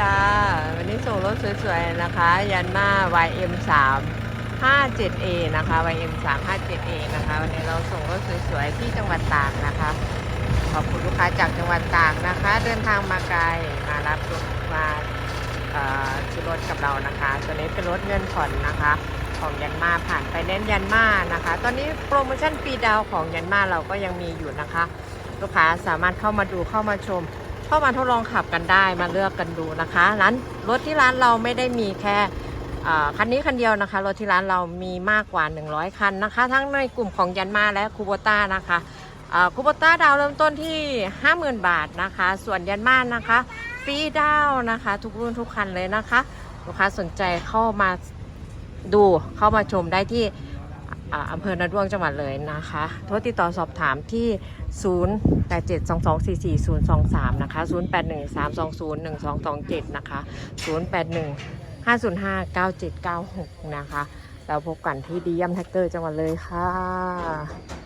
จ้า วันนี้ส่งรถสวยๆนะคะ ยันมา YM 3 57A นะคะ YM 3 57A นะคะ วันนี้เราส่งรถสวยๆที่จังหวัดตากนะคะ ขอบคุณลูกค้าจากจังหวัดตากนะคะ เดินทางมาไกลมารับรถมาเอ่อซื้อรถกับเรานะคะตัวนี้เป็นรถเงินผ่อนนะคะ ของยันมาผ่านไปแนนยันมานะคะ ตอนนี้โปรโมชั่นปีดาวของยันมาเราก็ยังมีอยู่นะคะ ลูกค้าสามารถเข้ามาดูเข้ามาชม เข้ามาทดลองขับกันได้มาเลือกกันดูนะคะร้านรถที่ร้านเราไม่ได้มีแค่คันนี้คันเดียวนะคะรถที่ร้านเรามีมากกว่า 100 คันนะคะ ทั้งในกลุ่มของยันมาและคูโบต้านะคะคูโบต้าดาวเริ่มต้นที่ 50,000 บาทนะคะ ส่วนยันมานะคะฟรีดาวนะคะ ทุกรุ่นทุกคันเลยนะคะลูกค้าสนใจเข้ามาดูเข้ามาชมได้ที่ อำเภอนาด้วงจังหวัดเลยนะคะโทรติดต่อสอบถามที่ 0 8 7 2 2 4 4 0 2 3 นะคะ 0 8 1 3 2 0 1 2 2 7 นะคะ 0 8 1 5 0 5 9 7 9 6 นะคะ เราพบกันที่ดียัมแท็กเตอร์จังหวัดเลยค่ะ